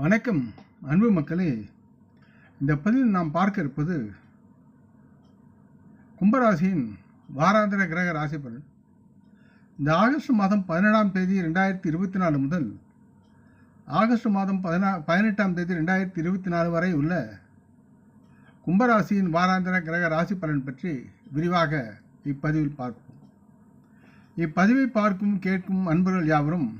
வணக்கம் அன்பு மக்களே. இந்த பதிவில் நாம் பார்க்க இருப்பது கும்பராசியின் வாராந்திர கிரக ராசி பலன் இந்த ஆகஸ்ட் மாதம் பதினேழாம் தேதி ரெண்டாயிரத்தி இருபத்தி நாலு முதல் ஆகஸ்ட் மாதம் பதினா பதினெட்டாம் தேதி ரெண்டாயிரத்தி இருபத்தி நாலு வரை உள்ள கும்பராசியின் வாராந்திர கிரக ராசி பலன் பற்றி விரிவாக இப்பதிவில் பார்ப்போம். இப்பதிவை பார்க்கும் கேட்கும் அன்பர்கள் யாவரும்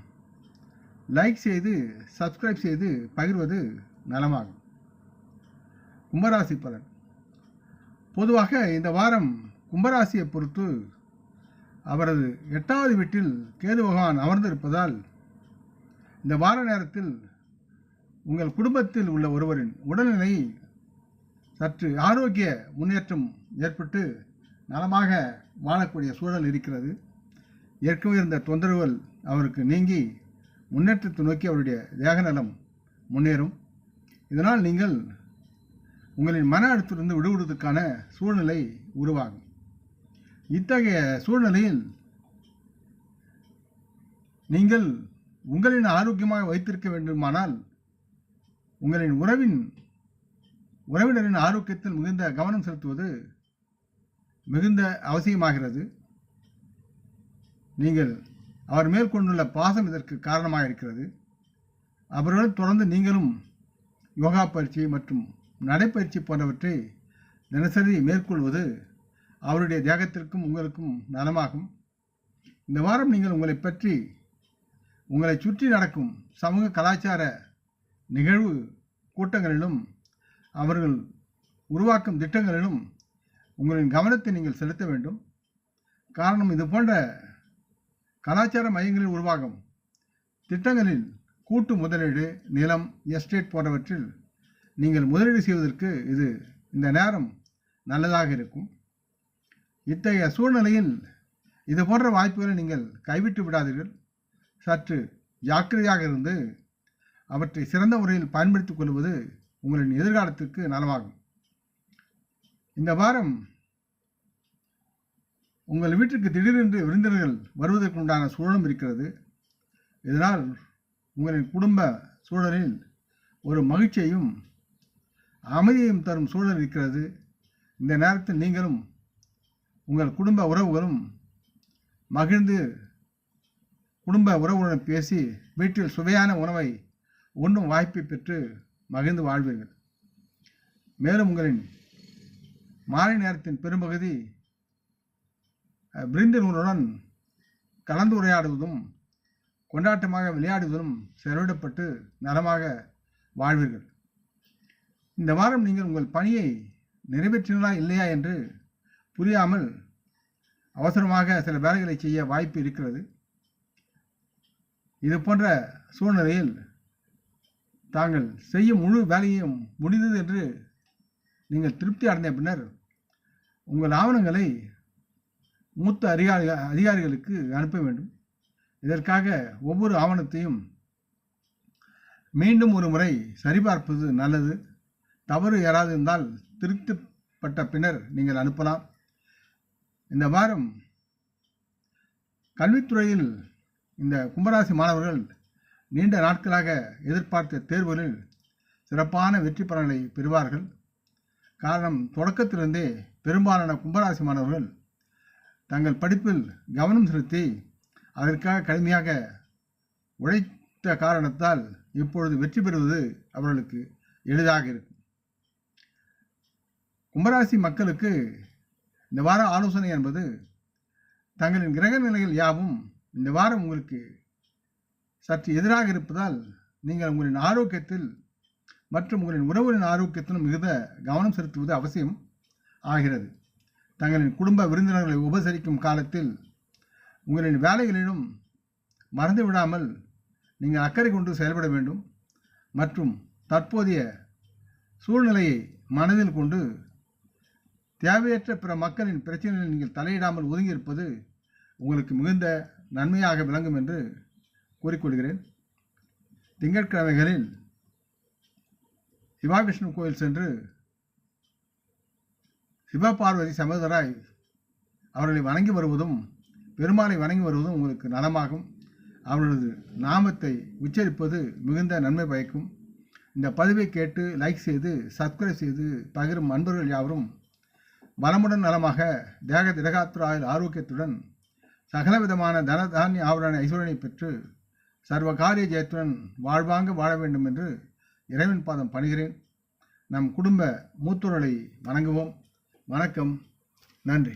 லைக் செய்து சப்ஸ்கிரைப் செய்து பகிர்வது நலமாகும். கும்பராசி பலன் பொதுவாக இந்த வாரம் கும்பராசியை பொறுத்து அவரது எட்டாவது வீட்டில் கேது பகவான் அமர்ந்திருப்பதால் இந்த வார நேரத்தில் உங்கள் குடும்பத்தில் உள்ள ஒருவரின் உடல்நிலை சற்று ஆரோக்கிய முன்னேற்றம் ஏற்பட்டு நலமாக வாழக்கூடிய சூழல் இருக்கிறது. ஏற்கனவே இருந்த தொந்தரவுகள் அவருக்கு நீங்கி முன்னேற்றத்தை நோக்கி அவருடைய தேக நலம் முன்னேறும். இதனால் நீங்கள் உங்களின் மன அழுத்தத்திலிருந்து விடுவிடுவதற்கான சூழ்நிலை உருவாகும். இத்தகைய சூழ்நிலையில் நீங்கள் உங்களின் ஆரோக்கியமாக வைத்திருக்க வேண்டுமானால் உங்களின் உறவின் உறவினரின் ஆரோக்கியத்தில் மிகுந்த கவனம் செலுத்துவது மிகுந்த அவசியமாகிறது. நீங்கள் அவர் மேல் கொண்டுள்ள பாசம் இதற்கு காரணமாக இருக்கிறது அவருடன் தொடர்ந்து நீங்களும் யோகா பயிற்சி மற்றும் நடைப்பயிற்சி போன்றவற்றை தினசரி மேற்கொள்வது அவருடைய தேகத்திற்கும் உங்களுக்கும் நலமாகும். இந்த வாரம் நீங்கள் உங்களை பற்றி உங்களை சுற்றி நடக்கும் சமூக கலாச்சார நிகழ்வு கூட்டங்களிலும் அவர்கள் உருவாக்கும் திட்டங்களிலும் உங்களின் கவனத்தை நீங்கள் செலுத்த வேண்டும். காரணம் இது போன்ற கலாச்சார மையங்களில் உருவாகும் திட்டங்களில் கூட்டு முதலீடு நிலம் எஸ்டேட் போன்றவற்றில் நீங்கள் முதலீடு செய்வதற்கு இது இந்த நேரம் நல்லதாக இருக்கும். இத்தகைய சூழ்நிலையில் இது போன்ற வாய்ப்புகளை நீங்கள் கைவிட்டு விடாதீர்கள். சற்று ஜாக்கிரதையாக இருந்து அவற்றை சிறந்த முறையில் பயன்படுத்திக் கொள்வது உங்களின் எதிர்காலத்திற்கு நலமாகும். இந்த வாரம் உங்கள் வீட்டிற்கு திடீரென்று விருந்தினர்கள் வருவதற்கு உண்டான சூழலும் இருக்கிறது. இதனால் உங்களின் குடும்ப சூழலில் ஒரு மகிழ்ச்சியையும் அமைதியையும் தரும் சூழல் இருக்கிறது. இந்த நேரத்தில் நீங்களும் உங்கள் குடும்ப உறவுகளும் மகிழ்ந்து குடும்ப உறவுடன் பேசி வீட்டில் சுவையான உணவை உண்ணும் வாய்ப்பை பெற்று மகிழ்ந்து வாழ்வீர்கள். மேலும் உங்களின் மாலை நேரத்தின் பெரும்பகுதி பிரிந்தனுடன் கலந்துரையாடுவதும் கொண்டாட்டமாக விளையாடுவதும் செலவிடப்பட்டு நலமாக வாழ்வீர்கள். இந்த வாரம் நீங்கள் உங்கள் பணியை நிறைவேற்றினதா இல்லையா என்று புரியாமல் அவசரமாக சில வேலைகளை செய்ய வாய்ப்பு இருக்கிறது. இது போன்ற சூழ்நிலையில் தாங்கள் செய்யும் முழு வேலையும் முடிந்தது என்று நீங்கள் திருப்தி அடைந்த பின்னர் உங்கள் ஆவணங்களை மூத்த அதிகாரி அதிகாரிகளுக்கு அனுப்ப வேண்டும். இதற்காக ஒவ்வொரு ஆவணத்தையும் மீண்டும் ஒரு முறை சரிபார்ப்பது நல்லது. தவறு யாராவது இருந்தால் திருத்தப்பட்ட பின்னர் நீங்கள் அனுப்பலாம். இந்த வாரம் கல்வித்துறையில் இந்த கும்பராசி மாணவர்கள் நீண்ட நாட்களாக எதிர்பார்த்த தேர்வுகளில் சிறப்பான வெற்றி பலன்களை பெறுவார்கள். காரணம் தொடக்கத்திலிருந்தே பெரும்பாலான கும்பராசி மாணவர்கள் தங்கள் படிப்பில் கவனம் செலுத்தி அதற்காக கடுமையாக உழைத்த காரணத்தால் இப்பொழுது வெற்றி பெறுவது அவர்களுக்கு எளிதாக இருக்கும். கும்பராசி மக்களுக்கு இந்த வார ஆலோசனை என்பது தங்களின் கிரக நிலைகள் யாவும் இந்த வாரம் உங்களுக்கு சற்று எதிராக இருப்பதால் நீங்கள் உங்களின் ஆரோக்கியத்தில் மற்றும் உங்களின் உறவுகளின் ஆரோக்கியத்திலும் மிகுந்த கவனம் செலுத்துவது அவசியம் ஆகிறது. தங்களின் குடும்ப விருந்தினர்களை உபசரிக்கும் காலத்தில் உங்களின் வேலைகளிலும் மறந்து விடாமல் நீங்கள் அக்கறை கொண்டு செயல்பட வேண்டும் மற்றும் தற்போதைய சூழ்நிலையை மனதில் கொண்டு தேவையற்ற பிற மக்களின் பிரச்சனைகளில் நீங்கள் தலையிடாமல் ஒதுங்கியிருப்பது உங்களுக்கு மிகுந்த நன்மையாக விளங்கும் என்று கூறிக்கொள்கிறேன். திங்கட்கிழமைகளில் சிவா விஷ்ணு கோயில் சென்று சிவபார்வதி சமோதராய் அவர்களை வணங்கி வருவதும் பெருமாளை வணங்கி வருவதும் உங்களுக்கு நலமாகும். அவர்களது நாமத்தை உச்சரிப்பது மிகுந்த நன்மை பயக்கும். இந்த பதிவை கேட்டு லைக் செய்து சப்ஸ்கிரைப் செய்து பகிரும் அன்பர்கள் யாவரும் வளமுடன் நலமாக தேக திடகாத்திராயில் ஆரோக்கியத்துடன் சகலவிதமான தன தானிய ஆவரண ஐஸ்வரனை பெற்று சர்வ காரிய ஜெயத்துடன் வாழ்வாங்க வாழ வேண்டும் என்று இறைவன் பாதம் பணிகிறேன். நம் குடும்ப மூத்தோர்களை வணங்குவோம். வணக்கம். நன்றி.